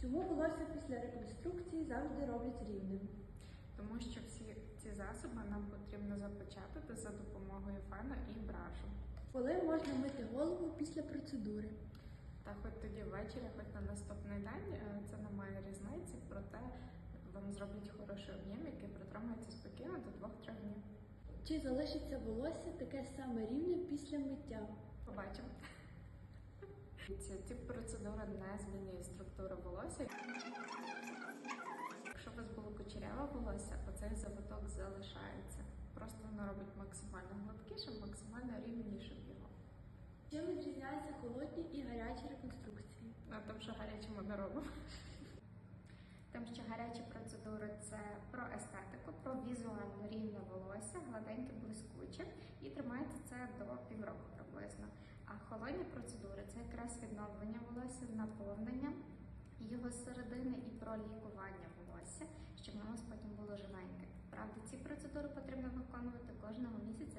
Чому волосся після реконструкції завжди роблять рівним? Тому що всі ці засоби нам потрібно запечатати за допомогою фену і брашу. Коли можна мити голову після процедури? Та хоч тоді ввечері, хоч на наступний день, е, це не має різниці, проте вам зроблять хороший об'єм, який протримується спокійно до 2-3 днів. Чи залишиться волосся таке саме рівне після миття? Побачимо. Ці, ці процедури не змінює структуру волосся. Якщо у вас було кучеряве волосся, оцей завиток залишається. Просто воно робить максимально гладкішим, максимально рівнішим його. Чим відрізняються холодні і гарячі реконструкції? А там, що гаряче ми не робимо. Тому що гарячі процедури це про естетику, про візуально рівне волосся, гладеньке, блискуче, і тримається це до півроку холодні процедури це якраз відновлення волосся, наповнення його середини і про лікування волосся, щоб у нас потім було живеньке. Правда, ці процедури потрібно виконувати кожного місяця.